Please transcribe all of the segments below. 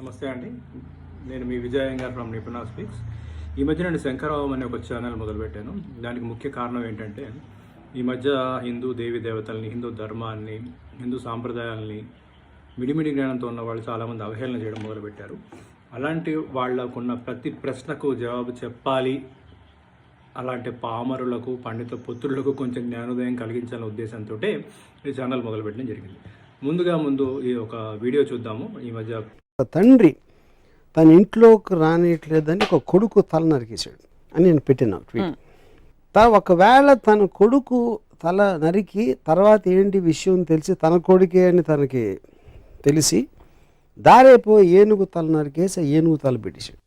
నమస్తే అండి. నేను మీ విజయ గారు ఫ్రమ్ నిపుణా స్పీక్స్. ఈ మధ్య నేను శంకరావం అనే ఒక ఛానల్ మొదలుపెట్టాను. దానికి ముఖ్య కారణం ఏంటంటే ఈ మధ్య హిందూ దేవి దేవతల్ని హిందూ ధర్మాన్ని హిందూ సాంప్రదాయాల్ని మిడిమిడి జ్ఞానంతో ఉన్న వాళ్ళు చాలామంది అవహేళన చేయడం మొదలుపెట్టారు. అలాంటి వాళ్ళకున్న ప్రతి ప్రశ్నకు జవాబు చెప్పాలి. అలాంటి పామరులకు పండిత పుత్రులకు కొంచెం జ్ఞానోదయం కలిగించాలనే ఉద్దేశంతో ఈ ఛానల్ మొదలుపెట్టడం జరిగింది. ముందుగా ముందు ఈ ఒక వీడియో చూద్దాము. ఈ మధ్య తండ్రి తన ఇంట్లోకి రానియట్లేదని ఒక కొడుకు తల నరికేశాడు అని నేను పెట్టిన ట్వీట్ తా ఒకవేళ తన కొడుకు తల నరికి తర్వాత ఏంటి విషయం తెలిసి తన కొడుకే అని తనకి తెలిసి దారేపో ఏనుగు తల నరికేసి ఏనుగు తల పెట్టేశాడు.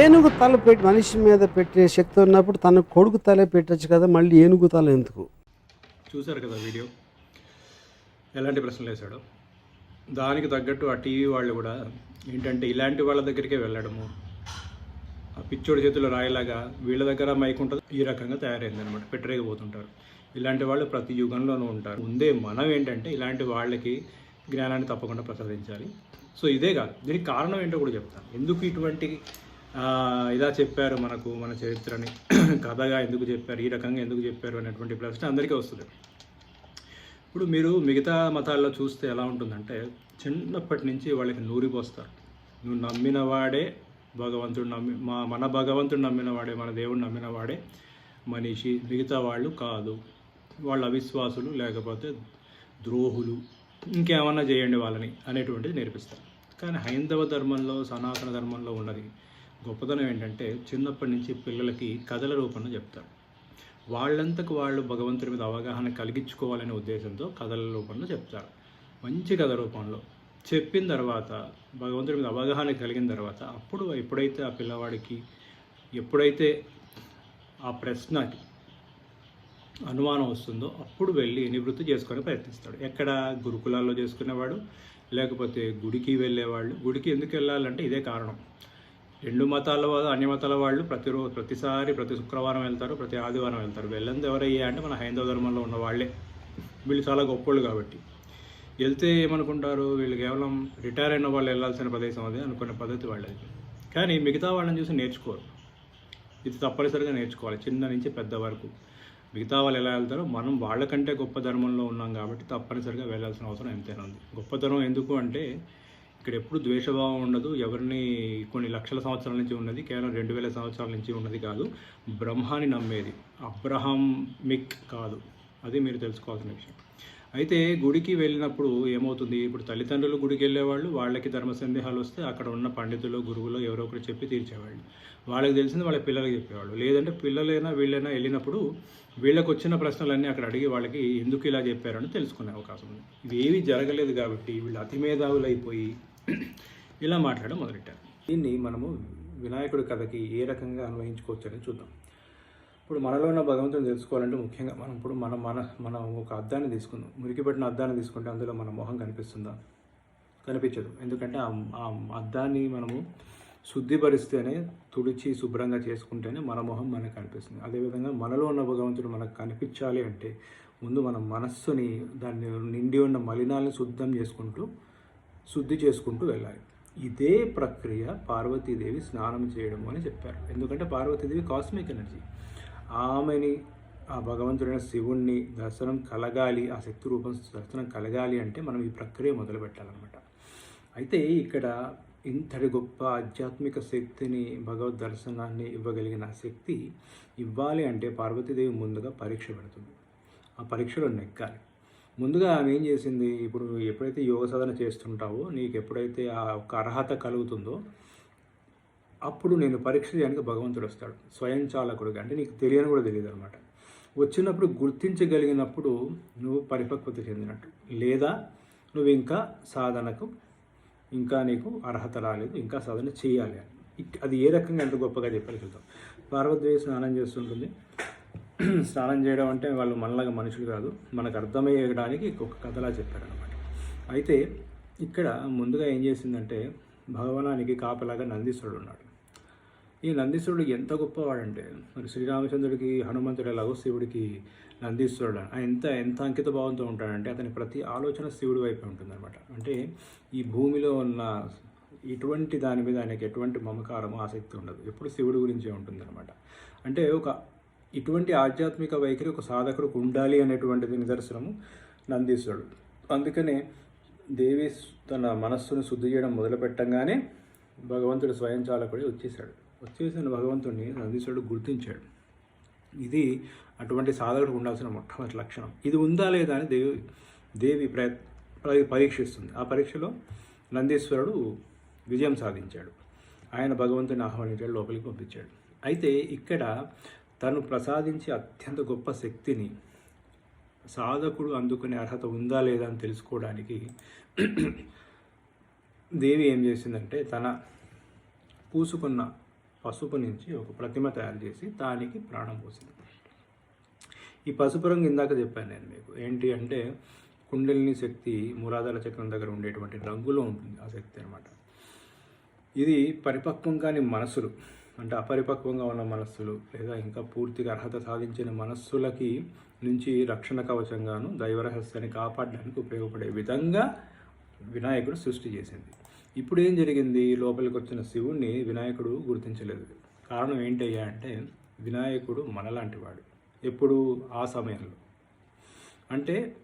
ఏనుగు తల పెట్టి మనిషి మీద పెట్టే శక్తి ఉన్నప్పుడు తన కొడుకు తలే పెట్టచ్చు కదా మళ్ళీ ఏనుగు తల ఎందుకు? చూశారు కదా వీడియో? ఎలాంటి ప్రశ్నలు వేశాడో? దానికి తగ్గట్టు ఆ టీవీ వాళ్ళు కూడా ఏంటంటే ఇలాంటి వాళ్ళ దగ్గరికే వెళ్ళడము. ఆ పిచ్చోడి చేతిలో రాయిలాగా వీళ్ళ దగ్గర మైక్ ఉంటుంది ఈ రకంగా తయారైంది అనమాట పెట్టరేకపోతుంటారు ఇలాంటి వాళ్ళు ప్రతి యుగంలోనూ ఉంటారు. ముందే మనం ఏంటంటే ఇలాంటి వాళ్ళకి జ్ఞానాన్ని తప్పకుండా ప్రసాదించాలి. సో ఇదే కాదు దీనికి కారణం ఏంటో కూడా చెప్తాను. ఎందుకు ఇటువంటి ఇలా చెప్పారు మనకు మన చరిత్రని. కథగా ఎందుకు చెప్పారు ఈ రకంగా ఎందుకు చెప్పారు అనేటువంటి ప్రశ్న అందరికీ వస్తుంది. ఇప్పుడు మీరు మిగతా మతాల్లో చూస్తే ఎలా ఉంటుందంటే చిన్నప్పటి నుంచి వాళ్ళకి నూరిపోస్తారు నువ్వు నమ్మిన వాడే భగవంతుడు నమ్మి మా మన భగవంతుడు నమ్మిన వాడే మన దేవుడు నమ్మిన వాడే మనిషి మిగతా వాళ్ళు కాదు. వాళ్ళు అవిశ్వాసులు లేకపోతే ద్రోహులు ఇంకేమన్నా చేయండి వాళ్ళని అనేటువంటిది నేర్పిస్తారు. కానీ హైందవ ధర్మంలో సనాతన ధర్మంలో ఉన్నది గొప్పతనం ఏంటంటే చిన్నప్పటి నుంచి పిల్లలకి కథల రూపంలో చెప్తారు. వాళ్ళంతకు వాళ్ళు భగవంతుడి మీద అవగాహన కలిగించుకోవాలనే ఉద్దేశంతో కథల రూపంలో చెప్తారు. మంచి కథ రూపంలో చెప్పిన తర్వాత భగవంతుడి మీద అవగాహన కలిగిన తర్వాత అప్పుడు ఎప్పుడైతే ఆ పిల్లవాడికి ఎప్పుడైతే ఆ ప్రశ్నకి అనుమానం వస్తుందో అప్పుడు వెళ్ళి నివృత్తి చేసుకొని ప్రయత్నిస్తాడు. ఎక్కడ? గురుకులాల్లో చేసుకునేవాడు లేకపోతే గుడికి వెళ్ళేవాళ్ళు. గుడికి ఎందుకు వెళ్ళాలంటే ఇదే కారణం. రెండు మతాల వాళ్ళు అన్ని మతాల వాళ్ళు ప్రతిరోజు ప్రతిసారి ప్రతి శుక్రవారం వెళ్తారు ప్రతి ఆదివారం వెళ్తారు. వెళ్ళంది ఎవరయ్యా అంటే మన హైందవ ధర్మంలో ఉన్న వాళ్ళే. వీళ్ళు చాలా గొప్పోళ్ళు కాబట్టి. వెళ్తే ఏమనుకుంటారు? వీళ్ళు కేవలం రిటైర్ అయిన వాళ్ళు వెళ్ళాల్సిన ప్రదేశం అది అనుకునే పద్ధతి వాళ్ళది. కానీ మిగతా వాళ్ళని చూసి నేర్చుకోరు. ఇది తప్పనిసరిగా నేర్చుకోవాలి. చిన్న నుంచి పెద్ద వరకు. మిగతా వాళ్ళు ఎలా వెళ్తారో మనం వాళ్ళకంటే గొప్ప ధర్మంలో ఉన్నాం కాబట్టి తప్పనిసరిగా వెళ్ళాల్సిన అవసరం ఎంతైనా ఉంది. గొప్పతనం ఎందుకు అంటే ఇక్కడ ఎప్పుడు ద్వేషభావం ఉండదు. ఎవరిని కొన్ని లక్షల సంవత్సరాల నుంచి ఉన్నది కేవలం రెండు వేల సంవత్సరాల నుంచి ఉన్నది కాదు. బ్రహ్మాని నమ్మేది. అబ్రహామిక్ కాదు. అది మీరు తెలుసుకోవాల్సిన విషయం. అయితే గుడికి వెళ్ళినప్పుడు ఏమవుతుంది? ఇప్పుడు తల్లిదండ్రులు గుడికి వెళ్ళేవాళ్ళు వాళ్ళకి ధర్మ సందేహాలు వస్తే అక్కడ ఉన్న పండితులు గురువులు ఎవరో ఒకరు చెప్పి తీర్చేవాళ్ళు. వాళ్ళకి తెలిసింది వాళ్ళ పిల్లలకి చెప్పేవాళ్ళు. లేదంటే పిల్లలైనా వీళ్ళైనా వెళ్ళినప్పుడు వీళ్ళకి వచ్చిన ప్రశ్నలన్నీ అక్కడ అడిగి వాళ్ళకి ఎందుకు ఇలా చెప్పారని తెలుసుకునే అవకాశం ఉంది. ఇది ఏవి జరగలేదు కాబట్టి వీళ్ళు అతిమేధావులు అయిపోయి ఇలా మాట్లాడడం మొదలెట్టారు. దీన్ని మనము వినాయకుడి కథకి ఏ రకంగా అన్వయించుకోవచ్చు అనేది చూద్దాం. ఇప్పుడు మనలో ఉన్న భగవంతుని తెలుసుకోవాలంటే ముఖ్యంగా మనం ఇప్పుడు మన మన మనం ఒక అద్దాన్ని తీసుకుందాం. మురికి పట్టిన అద్దాన్ని తీసుకుంటే అందులో మన మొహం కనిపిస్తుందా? కనిపించదు. ఎందుకంటే ఆ ఆ అద్దాన్ని మనము శుద్ధిపరిస్తేనే తుడిచి శుభ్రంగా చేసుకుంటేనే మన మొహం మనకు కనిపిస్తుంది. అదేవిధంగా మనలో ఉన్న భగవంతుడు మనకు కనిపించాలి అంటే ముందు మన మనస్సుని దాన్ని నిండి ఉన్న మలినాలను శుద్ధం చేసుకుంటూ శుద్ధి చేసుకుంటూ వెళ్ళాలి. ఇదే ప్రక్రియ పార్వతీదేవి స్నానం చేయడము అని చెప్పారు. ఎందుకంటే పార్వతీదేవి కాస్మిక్ ఎనర్జీ ఆమెని ఆ భగవంతుడైన శివుణ్ణి దర్శనం కలగాలి ఆ శక్తి రూపం దర్శనం కలగాలి అంటే మనం ఈ ప్రక్రియ మొదలు పెట్టాలన్నమాట. అయితే ఇక్కడ ఇంతటి గొప్ప ఆధ్యాత్మిక శక్తిని భగవద్ దర్శనాన్ని ఇవ్వగలిగిన ఆ శక్తి ఇవ్వాలి అంటే పార్వతీదేవి ముందుగా పరీక్ష పెడుతుంది. ఆ పరీక్షలో నెగ్గాలి. ముందుగా ఆమె ఏం చేసింది? ఇప్పుడు ఎప్పుడైతే యోగ సాధన చేస్తుంటావో నీకు ఎప్పుడైతే ఆ ఒక అర్హత కలుగుతుందో అప్పుడు నేను పరీక్ష చేయడానికి భగవంతుడు వస్తాడు. స్వయం చాలకుడుగా. అంటే నీకు తెలియని కూడా తెలియదు అనమాట వచ్చినప్పుడు గుర్తించగలిగినప్పుడు నువ్వు పరిపక్వత చెందినట్టు. లేదా నువ్వు ఇంకా సాధనకు ఇంకా నీకు అర్హత రాలేదు ఇంకా సాధన చేయాలి అని. అది ఏ రకంగా ఎంత గొప్పగా చెప్పాలి చూద్దాం. పార్వతీదేవి స్నానం చేస్తుంటుంది. స్నానం చేయడం అంటే వాళ్ళు మనలాగా మనుషులు కాదు. మనకు అర్థమయ్యడానికి ఒక కథలా చెప్పారనమాట అయితే ఇక్కడ ముందుగా ఏం చేసిందంటే భగవానానికి కాపలాగా నందీశ్వరుడు ఉన్నాడు. ఈ నందీశ్వరుడు ఎంత గొప్పవాడంటే మరి శ్రీరామచంద్రుడికి హనుమంతుడు ఎలాగో శివుడికి నందీశ్వరుడు. ఆయన ఎంత ఎంత అంకిత భావంతో ఉంటాడంటే అతని ప్రతి ఆలోచన శివుడి వైపే ఉంటుందన్నమాట. అంటే ఈ భూమిలో ఉన్న ఇటువంటి దాని మీద ఆయనకి ఎటువంటి మమకారము ఆసక్తి ఉండదు. ఎప్పుడు శివుడి గురించే ఉంటుందన్నమాట. అంటే ఒక ఇటువంటి ఆధ్యాత్మిక వైఖరి ఒక సాధకుడికి ఉండాలి అనేటువంటిది నిదర్శనము నందీశ్వరుడు. అందుకనే దేవి తన మనస్సును శుద్ధి చేయడం మొదలుపెట్టంగానే భగవంతుడు స్వయంచాలకుడి వచ్చేసాడు వచ్చేసిన భగవంతుడిని నందీశ్వరుడు గుర్తించాడు. ఇది అటువంటి సాధకుడికి ఉండాల్సిన మొట్టమొదటి లక్షణం. ఇది ఉందా లేదా అని దేవి దేవి ప్ర పరీక్షిస్తుంది. ఆ పరీక్షలో నందీశ్వరుడు విజయం సాధించాడు. ఆయన భగవంతుని ఆహ్వానించాడు లోపలికి పంపించాడు. అయితే ఇక్కడ తను ప్రసాదించే అత్యంత గొప్ప శక్తిని సాధకుడు అందుకునే అర్హత ఉందా లేదా అని తెలుసుకోవడానికి దేవి ఏం చేసిందంటే తన పూసుకున్న పసుపు నుంచి ఒక ప్రతిమ తయారు చేసి దానికి ప్రాణం పోసింది. ఈ పసుపు రంగు ఇందాక చెప్పాను నేను మీకు. ఏంటి అంటే కుండలిని శక్తి మురాదాల చక్రం దగ్గర ఉండేటువంటి రంగులో ఉంటుంది ఆ శక్తి అనమాట ఇది పరిపక్వం కాని మనసులు. అంటే అపరిపక్వంగా ఉన్న మనస్సులు లేదా ఇంకా పూర్తిగా అర్హత సాధించిన మనస్సులకి నుంచి రక్షణ కవచంగాను దైవరహస్యాన్ని కాపాడడానికి ఉపయోగపడే విధంగా వినాయకుడు సృష్టి చేసింది. ఇప్పుడు ఏం జరిగింది? లోపలికి వచ్చిన శివుణ్ణి వినాయకుడు గుర్తించలేదు. కారణం ఏంటయ్యా అంటే వినాయకుడు మనలాంటి వాడు. ఎప్పుడు? ఆ సమయంలో. అంటే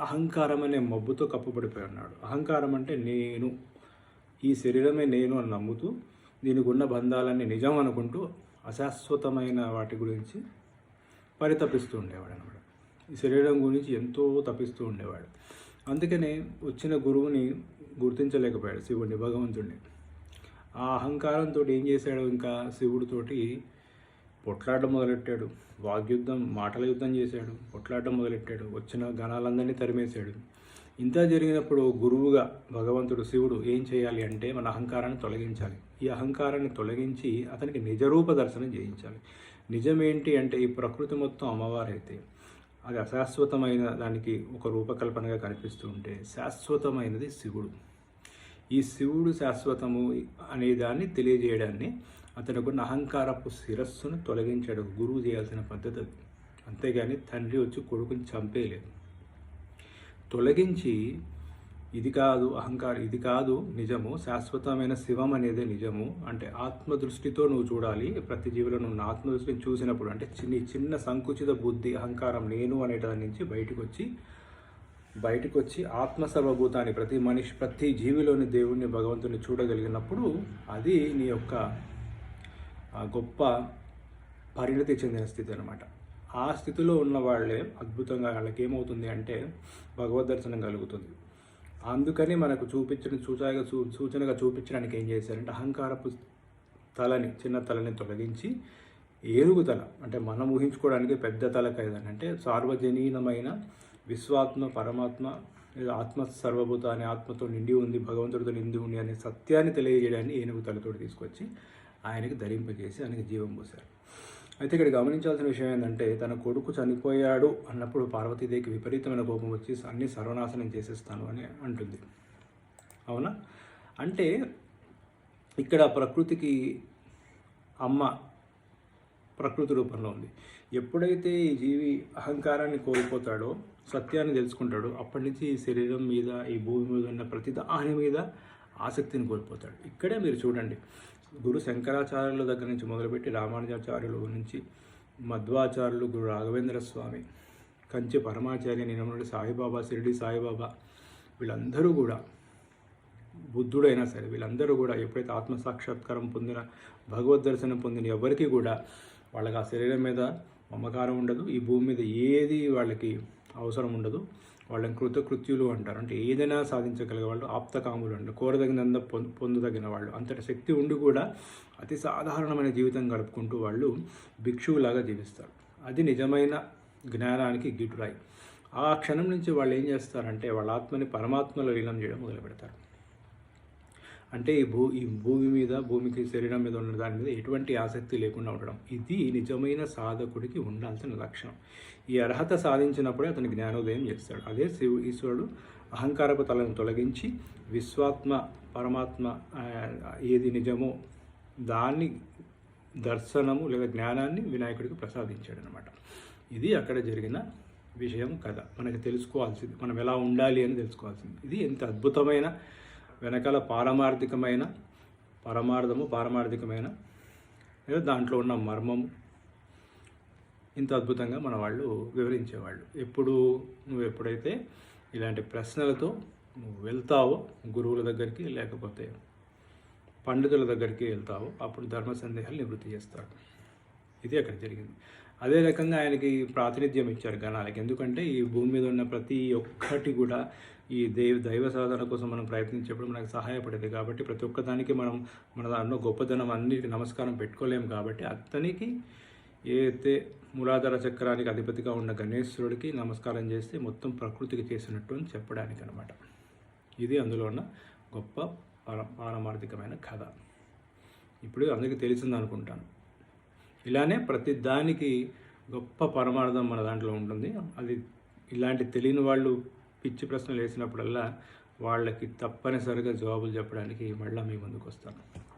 అహంకారం అనే మబ్బుతో కప్పబడిపోయి ఉన్నాడు. అహంకారం అంటే నేను. ఈ శరీరమే నేను అని నమ్ముతూ దీనికి ఉన్న బంధాలన్నీ నిజం అనుకుంటూ అశాశ్వతమైన వాటి గురించి పరితపిస్తూ ఉండేవాడు అనమాట ఈ శరీరం గురించి ఎంతో తపిస్తూ ఉండేవాడు. అందుకనే వచ్చిన గురువుని గుర్తించలేకపోయాడు శివుడిని భగవంతుడిని ఆ అహంకారంతో ఏం చేశాడు ఇంకా శివుడితోటి పొట్లాడడం మొదలెట్టాడు. వాగ్యుద్ధం మాటల యుద్ధం చేశాడు. పొట్లాడడం మొదలెట్టాడు. వచ్చిన గణాలందరినీ తరిమేశాడు. ఇంత జరిగినప్పుడు గురువుగా భగవంతుడు శివుడు ఏం చేయాలి అంటే మన అహంకారాన్ని తొలగించాలి. ఈ అహంకారాన్ని తొలగించి అతనికి నిజరూప దర్శనం చేయించాలి. నిజమేంటి అంటే ఈ ప్రకృతి మొత్తం అమ్మవారైతే. అది అశాశ్వతమైన దానికి ఒక రూపకల్పనగా కనిపిస్తూ ఉంటే శాశ్వతమైనది శివుడు. ఈ శివుడు శాశ్వతము అనే దాన్ని తెలియజేయడాన్ని అతనుకున్న అహంకారపు శిరస్సును తొలగించాడు. గురువు చేయాల్సిన పద్ధతి అది అంతేగాని తండ్రి వచ్చి కొడుకుని చంపేయలేదు. తొలగించి ఇది కాదు అహంకారం ఇది కాదు నిజము శాశ్వతమైన శివం అనేదే నిజము. అంటే ఆత్మదృష్టితో నువ్వు చూడాలి. ప్రతి జీవిలో నువ్వు ఆత్మదృష్టిని చూసినప్పుడు అంటే చిన్న చిన్న సంకుచిత బుద్ధి అహంకారం నేను అనే దాని నుంచి బయటకు వచ్చి బయటకు వచ్చి ఆత్మ సర్వభూతాన్ని ప్రతి మనిషి ప్రతి జీవిలోని దేవుణ్ణి భగవంతుని చూడగలిగినప్పుడు అది నీ యొక్క గొప్ప పరిణతి చెందిన స్థితి అనమాట ఆ స్థితిలో ఉన్న వాళ్ళే అద్భుతంగా వాళ్ళకి ఏమవుతుంది అంటే భగవద్ దర్శనం కలుగుతుంది. అందుకని మనకు చూపించిన సూచనగా సూ సూచనగా చూపించడానికి ఏం చేశారంటే అహంకారపు తలని చిన్న తలని తొలగించి ఏనుగు తల అంటే మనం ఊహించుకోవడానికి పెద్ద తల కైదని అంటే సార్వజనీనమైన విశ్వాత్మ పరమాత్మ లేదా ఆత్మ సర్వభూత అనే ఆత్మతో నిండి ఉంది భగవంతుడితో నిండి ఉంది అనే సత్యాన్ని తెలియజేయడాన్ని ఏనుగు తలతోటి తీసుకొచ్చి ఆయనకి ధరింపజేసి ఆయనకి జీవం పోశారు. అయితే ఇక్కడ గమనించాల్సిన విషయం ఏంటంటే తన కొడుకు చనిపోయాడు అన్నప్పుడు పార్వతీదేవికి విపరీతమైన కోపం వచ్చి అన్ని సర్వనాశనం చేసేస్తాను అని అంటుంది. అవునా? అంటే ఇక్కడ ప్రకృతికి అమ్మ ప్రకృతి రూపంలో ఉంది. ఎప్పుడైతే ఈ జీవి అహంకారాన్ని కోల్పోతాడో సత్యాన్ని తెలుసుకుంటాడో అప్పటి నుంచి ఈ శరీరం మీద ఈ భూమి మీద ఉన్న ప్రతి దాని మీద ఆసక్తిని కోల్పోతాడు. ఇక్కడే మీరు చూడండి. గురు శంకరాచార్యుల దగ్గర నుంచి మొదలుపెట్టి రామానుజాచార్యుల నుంచి మధ్వాచార్యులు గురు రాఘవేంద్ర స్వామి కంచి పరమాచార్య నినమనుడి సాయిబాబా షిరిడి సాయిబాబా వీళ్ళందరూ కూడా బుద్ధుడైనా సరే వీళ్ళందరూ కూడా ఎప్పుడైతే ఆత్మ సాక్షాత్కారం పొందిన భగవద్ దర్శనం పొందిన ఎవరికి కూడా వాళ్ళకి ఆ శరీరం మీద మమకారం ఉండదు. ఈ భూమి మీద ఏది వాళ్ళకి అవసరం ఉండదు. వాళ్ళని కృతకృత్యులు అంటారు. అంటే ఏదైనా సాధించగలిగే వాళ్ళు ఆప్తకాములు అంటారు. కోరదగినంత పొంద పొందదగిన వాళ్ళు. అంతటి శక్తి ఉండి కూడా అతి సాధారణమైన జీవితం గడుపుకుంటూ వాళ్ళు భిక్షువులాగా జీవిస్తారు. అది నిజమైన జ్ఞానానికి గిటురాయి. ఆ క్షణం నుంచి వాళ్ళు ఏం చేస్తారంటే వాళ్ళ ఆత్మని పరమాత్మలో లీనం చేయడం మొదలు పెడతారు అంటే ఈ భూ ఈ భూమి మీద భూమికి శరీరం మీద ఉన్న దాని మీద ఎటువంటి ఆసక్తి లేకుండా ఉండడం. ఇది నిజమైన సాధకుడికి ఉండాల్సిన లక్షణం. ఈ అర్హత సాధించినప్పుడే అతను జ్ఞానోదయం చేస్తాడు. అదే శివు ఈశ్వరుడు అహంకారపు తలను తొలగించి విశ్వాత్మ పరమాత్మ ఏది నిజమో దాన్ని దర్శనము లేదా జ్ఞానాన్ని వినాయకుడికి ప్రసాదించాడు అనమాట ఇది అక్కడ జరిగిన విషయం కథ. మనకి తెలుసుకోవాల్సింది. మనం ఎలా ఉండాలి అని తెలుసుకోవాల్సింది. ఇది ఎంత అద్భుతమైన వెనకాల పారమార్థికమైన పరమార్థము పారమార్థికమైన లేదా దాంట్లో ఉన్న మర్మము. ఇంత అద్భుతంగా మన వాళ్ళు వివరించేవాళ్ళు. ఎప్పుడు నువ్వు ఎప్పుడైతే ఇలాంటి ప్రశ్నలతో నువ్వు వెళ్తావో గురువుల దగ్గరికి లేకపోతే పండితుల దగ్గరికి వెళ్తావో అప్పుడు ధర్మ సందేహాలు నివృత్తి చేస్తాడు ఇది అక్కడ జరిగింది. అదే రకంగా ఆయనకి ప్రాతినిధ్యం ఇచ్చారు గణాలకి. ఎందుకంటే ఈ భూమి మీద ఉన్న ప్రతి ఒక్కటి కూడా ఈ దైవ దైవ సాధన కోసం మనం ప్రయత్నించేప్పుడు మనకు సహాయపడేది. కాబట్టి ప్రతి ఒక్క దానికి మనం మన దాంట్లో గొప్పదనం అన్నిటికీ నమస్కారం పెట్టుకోలేము కాబట్టి అతనికి ఏదైతే మూలాధార చక్రానికి అధిపతిగా ఉన్న గణేశ్వరుడికి నమస్కారం చేస్తే మొత్తం ప్రకృతికి చేసినట్టు అని చెప్పడానికి అనమాట ఇది అందులో ఉన్న గొప్ప పార పారమార్థికమైన కథ. ఇప్పుడు అందరికీ తెలిసిందనుకుంటాను. ఇలానే ప్రతి దానికి గొప్ప పరమార్థం మన దాంట్లో ఉంటుంది. అది ఇలాంటి తెలియని వాళ్ళు పిచ్చి ప్రశ్నలు వేసినప్పుడల్లా వాళ్ళకి తప్పనిసరిగా జవాబులు చెప్పడానికి మళ్ళీ మీ ముందుకు వస్తాను.